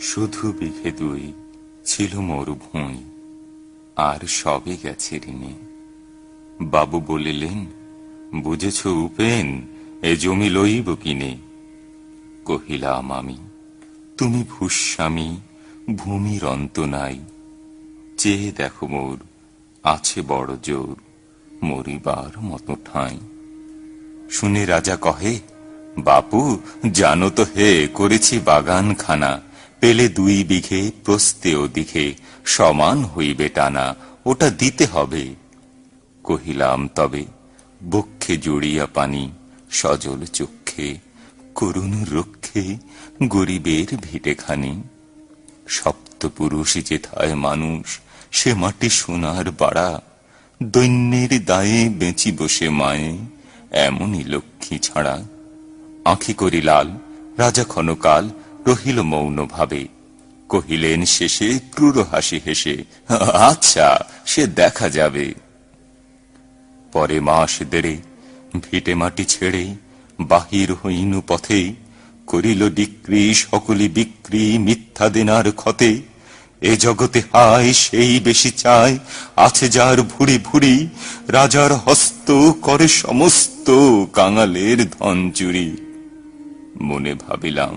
শুধু বিঘে দুই ছিল মোর ভুঁই, আর সবে গেছে ঋণে। বাবু বলিলেন, বুঝেছ উপেন, এ জমি লইব কিনে? কহিলাম আমি, তুমি ভূস্বামী, ভূমির অন্ত নাই। চেয়ে দেখো মোর, আছে বড় জোর, মরিবার মতো ঠাঁই। শুনে রাজা কহে, বাপু, জানো তো হে, করেছি বাগান খানা পেলে দুই বিঘে প্রস্তে ওদিকে সমান হইবে টানা, ওটা দিতে হবে। কহিলাম, তবে বক্ষে জড়িয়া পানি, সজল চক্ষে, করুণ রক্ষে, গরিবের ভিটেখানি। সপ্তপুরুষ যেথায় মানুষ, সে মাটি সোনার বাড়া, দৈন্যের দায়ে বেঁচি বসে মায়ে, এমনই লক্ষ্মী ছাড়া। আঁখি করি লাল, রাজা ক্ষণকাল রহিল মৌন ভাবে কহিলেন, শেষে ক্রুর হাসি হেসে আচ্ছা সে দেখা যাবে। পরে মাস দেড়ে, ভিটে মাটি ছেড়ে, বাহির হইনু পথে, করিল ডিক্রি সকলি বিক্রি মিথ্যা দেনার ক্ষতে। এ জগতে হায়, সেই বেশি চায়, আছে যার ভুড়ি ভুড়ি, রাজার হস্ত করে সমস্ত কাঙালের ধন চুরি। মনে ভাবিলাম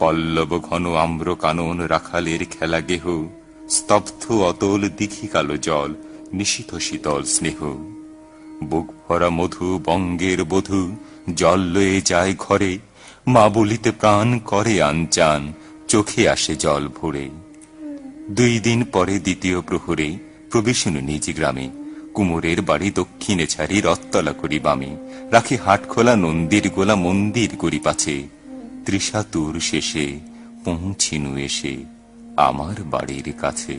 পল্লব ঘন আম্র কানন রাখালের খেলা গেহ, স্তব্ধ অতল দিঘি কালো জল নিশিত শীতল স্নেহ। বুক ভরা মধু বঙ্গের বধূ, জল লয়ে যায় ঘরে, মা বলিতে প্রাণ করে আনচান, চোখে আসে জল ভরে। দুই দিন পরে দ্বিতীয় প্রহরে, প্রবেশন নিজ গ্রামে, কুমোরের বাড়ি দক্ষিণে ছাড়ি রত্তলা করি বামে, রাখি হাট খোলা নন্দির গোলা মন্দির করি পাছে। ত্রিশাতুর শেষে পৌঁছিনু এসে আমার বাড়ির কাছে।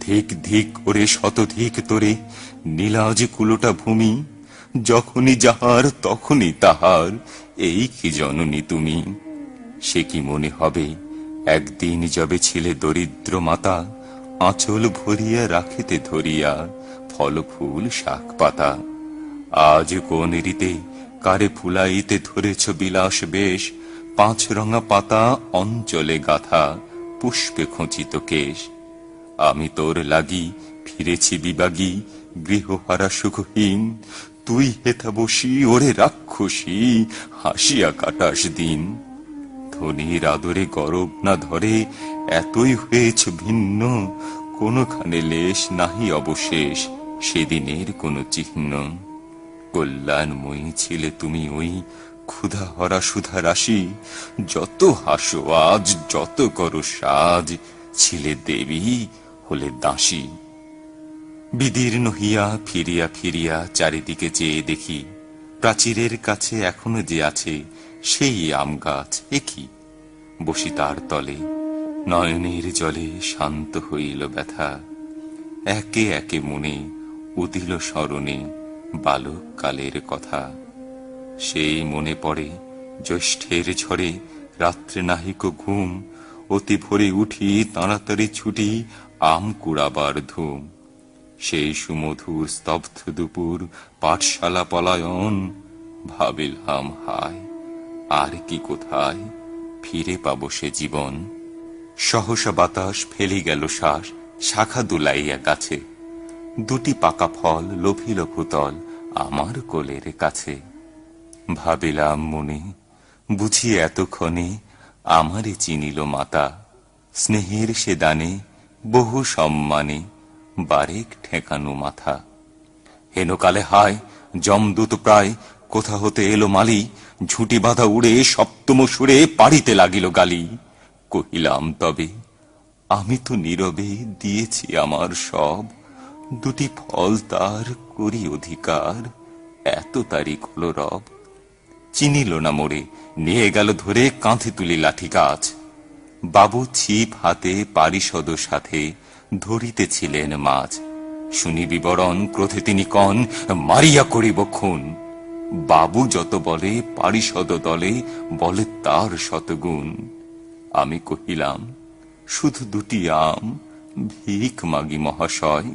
ধিক ধিক ওরে শতধিক তোরে নীলাজ কুলোটা ভূমি, যখনই যাহার তখনই তাহার, এই কি জননী তুমি? সে কি মনে হবে, একদিন যবে ছিলে দরিদ্র মাতা, আঁচল ভরিয়া রাখিতে ধরিয়া ফল ফুল শাক পাতা। আজ কোন রীতে কারে ফুলাইতে ধরেছ বিলাস বেশ, পাঁচ রঙা পাতা অঞ্চলে গাথা পুষ্পে খচিত কেশ। আমি তোর লাগি ফিরেছি বিবাগী, গৃহহারা সুখহীন, তুই হেথা বসি, ওরে রাক্ষসী, হাসিয়া কাটাস দিন। ধনির আদরে গরব না ধরে, এতই হয়েছ ভিন্ন, কোনখানে লেশ নাহি অবশেষ, সেদিনের কোনো চিহ্ন। কল্যাণময়ী ছিলে তুমি ওই ক্ষুধা হরা সুধা রাশি। যত হাসো আজ, যত করো সাজ, ছিলে দেবী হলে দাসী। বিদীর্ণ হিয়া ফিরিয়া ফিরিয়া চারিদিকে চেয়ে দেখি, প্রাচীরের কাছে এখনও যে আছে সেই আম গাছ একই বসি তার তলে, নয়নের জলে শান্ত হইল ব্যথা। একে একে মনে উদিল স্মরণে বালক কালের কথা। সেই মনে পড়ে জ্যৈষ্ঠের ঝড়ে রাত্রে নাহিক ঘুম, অতি ভোরে উঠি তাড়াতাড়ি ছুটি আম কুড়াবার ধুম। সেই সুমধুর স্তব্ধ দুপুর, পাঠশালা পলায়ন ভাবিলাম হায়, আর কি কোথায় ফিরে পাবো সে জীবন? সহসা বাতাস ফেলি গেল শ্বাস, শাখা দুলাইয়া গাছে। দুটি পাকা ফল লোভিল ভূতল আমার কোলের কাছে। ভাবিলাম মনে, বুঝি এতক্ষণে আমারে চিনিল মাতা। স্নেহের সে দানে বহু সম্মানে বারেক ঠেকানো মাথা। হেনকালে হায় জমদূত প্রায়, কোথা হতে এলো মালি? ঝুঁটি বাঁধা উড়ে সপ্তম সুরে পাড়িতে লাগিল গালি। কহিলাম, তবে আমি তো নীরবে দিয়েছি আমার সব দুটি ফল তার করি অধিকার। এত তারি রব। চিনিল না মোড়ে নিয়ে গেল ধরে কাঁধে তুলি লাঠি গাছ। বাবু ছিপ হাতে পারিষদ সাথে ধরিতেছিলেন মাছ। শুনি বিবরণ, ক্রোধে তিনি কন, মারিয়া করিব খুন। বাবু যত বলে, পারিষদ দলে, বলে তার শতগুণ। আমি কহিলাম, শুধু দুটি আম, ভিক মাগি মহাশয়